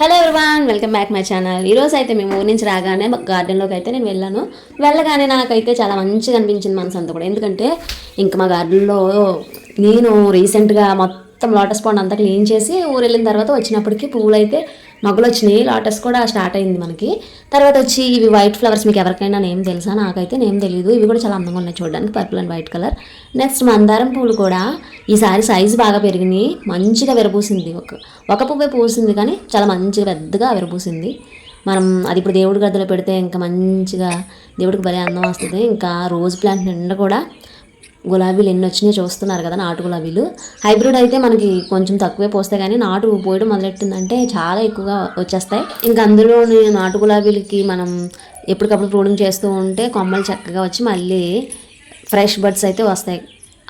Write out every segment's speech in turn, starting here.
Hello everyone welcome back my channel ఈరోజు అయితే మేము ఊరి నుంచి రాగానే గార్డెన్లోకి అయితే నేను వెళ్ళాను. వెళ్ళగానే నాకైతే చాలా మంచిగా అనిపించింది మనసు అంతా కూడా. ఎందుకంటే ఇంకా మా గార్డెన్లో నేను రీసెంట్గా మొత్తం లోటస్ పాండ్ అంతా క్లీన్ చేసి ఊరు వెళ్ళిన తర్వాత వచ్చినప్పటికీ పువ్వులు అయితే మొగ్గలు వచ్చినాయి లోటస్ కూడా స్టార్ట్ అయింది మనకి. తర్వాత వచ్చి ఇవి వైట్ ఫ్లవర్స్ మీకు ఎవరికైనా నేమ్ తెలుసా? నాకైతే నేమ్ తెలియదు ఇవి కూడా చాలా అందంగా ఉన్నాయి చూడడానికి purple and white colour next మందారం పూలు కూడా ఈసారి సైజు బాగా పెరిగినాయి. మంచిగా విరబూసింది. ఒక ఒక పువ్వే పూసింది కానీ చాలా మంచిగా పెద్దగా విరబూసింది. మనం అది ఇప్పుడు దేవుడి గద్దలో పెడితే ఇంకా మంచిగా దేవుడికి భలే అందం వస్తుంది. ఇంకా రోజ్ ప్లాంట్ నిండా కూడా గులాబీలు ఎన్ని వచ్చినాయి చూస్తున్నారు కదా నాటు గులాబీలు. హైబ్రిడ్ అయితే మనకి కొంచెం తక్కువే పోస్తాయి కానీ నాటు పోయడం మొదలెట్టిందంటే చాలా ఎక్కువగా వచ్చేస్తాయి. ఇంకా అందులోని నాటు గులాబీలకి మనం ఎప్పటికప్పుడు ప్రూనింగ్ చేస్తూ ఉంటే కొమ్మలు చక్కగా వచ్చి మళ్ళీ ఫ్రెష్ బర్డ్స్ అయితే వస్తాయి.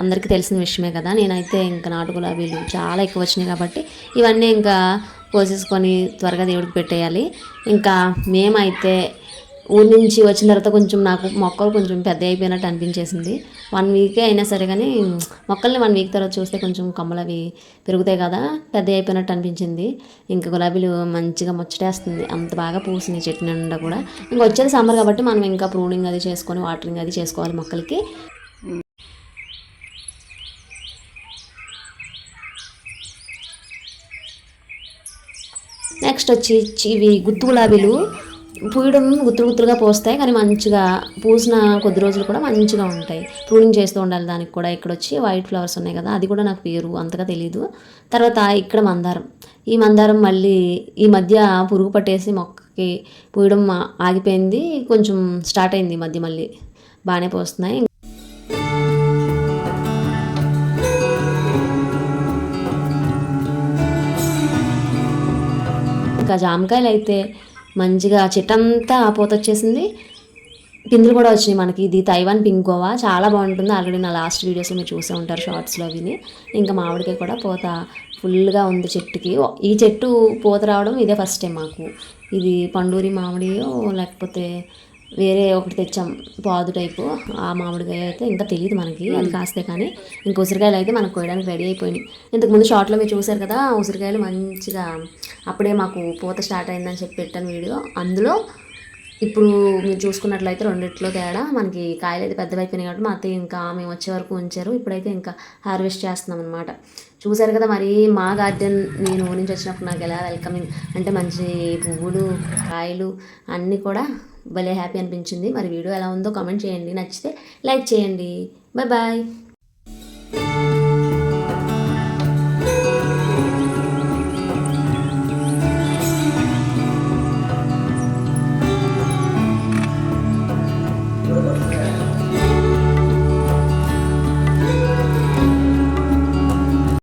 అందరికీ తెలిసిన విషయమే కదా. నేనైతే ఇంకా నాటు గులాబీలు చాలా ఎక్కువ వచ్చినాయి కాబట్టి ఇవన్నీ ఇంకా కోసేసుకొని త్వరగా దేవుడికి పెట్టేయాలి. ఇంకా మేమైతే ఊరి నుంచి వచ్చిన తర్వాత కొంచెం నాకు మొక్కలు కొంచెం పెద్ద అయిపోయినట్టు అనిపించేసింది. వన్ వీకే అయినా సరే కానీ మొక్కల్ని వన్ వీక్ తర్వాత చూస్తే కొంచెం కొమ్మలు అవి పెరుగుతాయి కదా పెద్ద అయిపోయినట్టు అనిపించింది. ఇంకా గులాబీలు మంచిగా ముచ్చటేస్తుంది. అంత బాగా పూసింది చెట్టు నిండా కూడా. ఇంకా వచ్చేది సమ్మర్ కాబట్టి మనం ఇంకా ప్రూనింగ్ అది చేసుకొని వాటరింగ్ అది చేసుకోవాలి మొక్కలకి. నెక్స్ట్ వచ్చి ఇవి గుత్తు గులాబీలు. పూయడం గుత్తులు గుత్తులుగా పోస్తాయి కానీ మంచిగా పూసిన కొద్ది రోజులు కూడా మంచిగా ఉంటాయి. ప్రూనింగ్ చేస్తూ ఉండాలి దానికి కూడా. ఇక్కడ వచ్చి వైట్ ఫ్లవర్స్ ఉన్నాయి కదా అది కూడా నాకు పేరు అంతగా తెలియదు తర్వాత ఇక్కడ మందారం. ఈ మందారం మళ్ళీ ఈ మధ్య పురుగు పట్టేసి మొక్కకి పూయడం ఆగిపోయింది. కొంచెం స్టార్ట్ అయింది ఈ మధ్య మళ్ళీ. బాగానే పోస్తున్నాయి. ఇంకా జామకాయలు అయితే మంచిగా చెట్టంతా పూత వచ్చేసింది. పిందులు కూడా వచ్చినాయి మనకి. ఇది తైవాన్ పింక్ గోవా. చాలా బాగుంటుంది. ఆల్రెడీ నా లాస్ట్ వీడియోస్లో మీరు చూసే ఉంటారు షార్ట్స్లో విని ఇంకా మామిడికాయ కూడా పూత ఫుల్గా ఉంది చెట్టుకి. ఈ చెట్టు పూత రావడం ఇదే ఫస్ట్ టైం మాకు. ఇది పండూరి మామిడియో లేకపోతే వేరే ఒకటి తెచ్చాం పాదు టైపు. ఆ మామిడికాయ అయితే ఇంకా తెలియదు మనకి అది కాస్తే కానీ. ఇంకా ఉసిరికాయలు అయితే మనకు కోయడానికి రెడీ అయిపోయినాయి. ఇంతకు ముందు షార్ట్లో మీరు చూసారు కదా ఉసిరికాయలు మంచిగా అప్పుడే మాకు పూత స్టార్ట్ అయిందని చెప్పి పెట్టాను వీడియో. అందులో ఇప్పుడు మీరు చూసుకున్నట్లయితే రెండిట్లో తేడా మనకి కాయలు అయితే పెద్దవి అయిపోయినాయి కాబట్టి మా అత్తయ్య ఇంకా మేము వచ్చే వరకు ఉంచారు. ఇప్పుడైతే ఇంకా హార్వెస్ట్ చేస్తున్నాం అనమాట చూసారు కదా మరి మా గార్డెన్ నేను ఊరి నుంచి వచ్చినప్పుడు నాకు ఎలా వెల్కమింగ్ అంటే మంచి పువ్వులు కాయలు అన్నీ కూడా భలే హ్యాపీ అనిపించింది. మరి వీడియో ఎలా ఉందో కామెంట్ చేయండి. నచ్చితే లైక్ చేయండి. Bye bye. Okay.